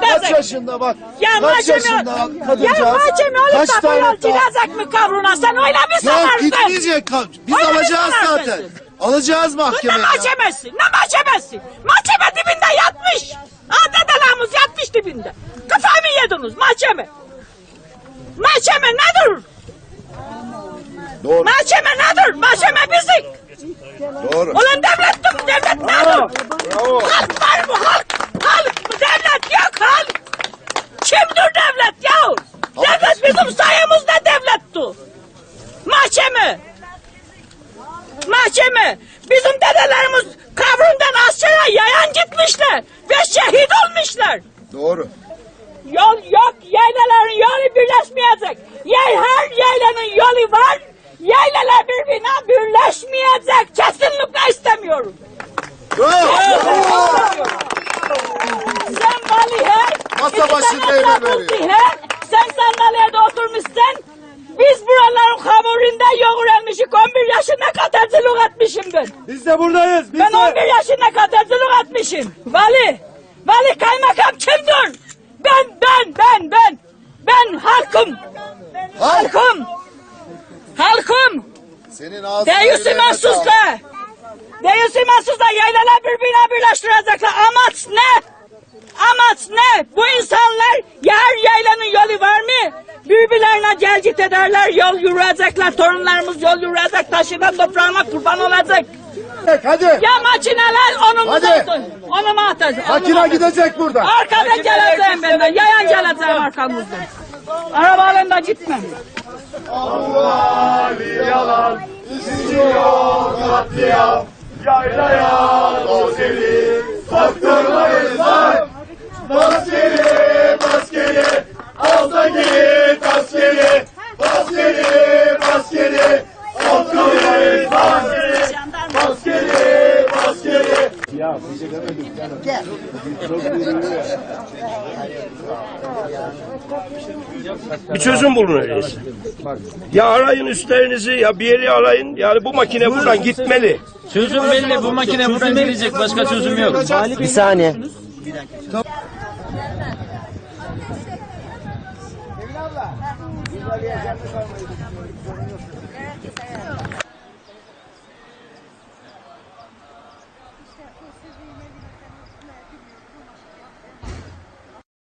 Kaç yaşında bak. Ya Kaç mahkeme, yaşında ya kadıncağız. mahkeme Kaç olup da daha. cirazak mı kavruna sen öyle mi Ya sanarsın? gitmeyecek. ka- Biz Öyle alacağız zaten. Alacağız Bu ne mahkemeye. ya. mahkemesi? Ne mahkemesi? Mahkeme dibinde Mahkeme nedir? Doğru. Mahkeme nedir? Mahkeme bizik. Doğru. Ulan devlet yok, devlet nedir? Halk var mı halk? Halk mı? Devlet yok halk. Kimdir devlet ya? Devlet bizim sayemizde devletti. Mahkeme. Mahkeme. Bizim dedelerimiz kavrundan askere yayan gitmişler. Ve şehit olmuşlar. Doğru. Yol yok, yaylaların yolu birleşmeyecek. Yay, her yaylanın yolu var. Yaylalar birbirine birleşmeyecek. Kesinlikle istemiyorum. Sen valihe, Masa emir tabut veriyor. sen sandalyede oturmuşsun. Biz buraların hamurunda yoğurulmuşuz. 11 yaşında katercılık etmişim ben. Biz de buradayız. Biz Ben de. 11 yaşında katercılık etmişim. Vali, vali kaymakam kimdir? Ben, ben, ben, ben. Ben halkım. Halk. Halkım. Halkım. Senin ağzına Deyüsü mahsusla. Deyüsü mahsusla yaylalar birbirine birleştirecekler. Amaç ne? Amaç ne? Bu insanlar yer yaylanın yolu var mı? Birbirlerine gelcit ederler, yol yürüyecekler. Torunlarımız yol yürüyecek, taşıdan toprağına kurban olacak. Hadi. Ya makineler onumuza Hadi. olsun. Onuma atacak. Makine gidecek buradan. Arkada geleceğim ben de. Yayan geleceğim arkamızdan. Arabalarında gitmem. yalan. İstiyor katliam. Yaylaya dozeli. Baktırmayız lan. Maskeli, bir çözüm bulun öyleyse. Ya arayın üstlerinizi ya bir yeri arayın. Yani bu makine buradan gitmeli. Çözüm belli. Bu makine buradan gidecek. Başka çözüm yok. Bir saniye.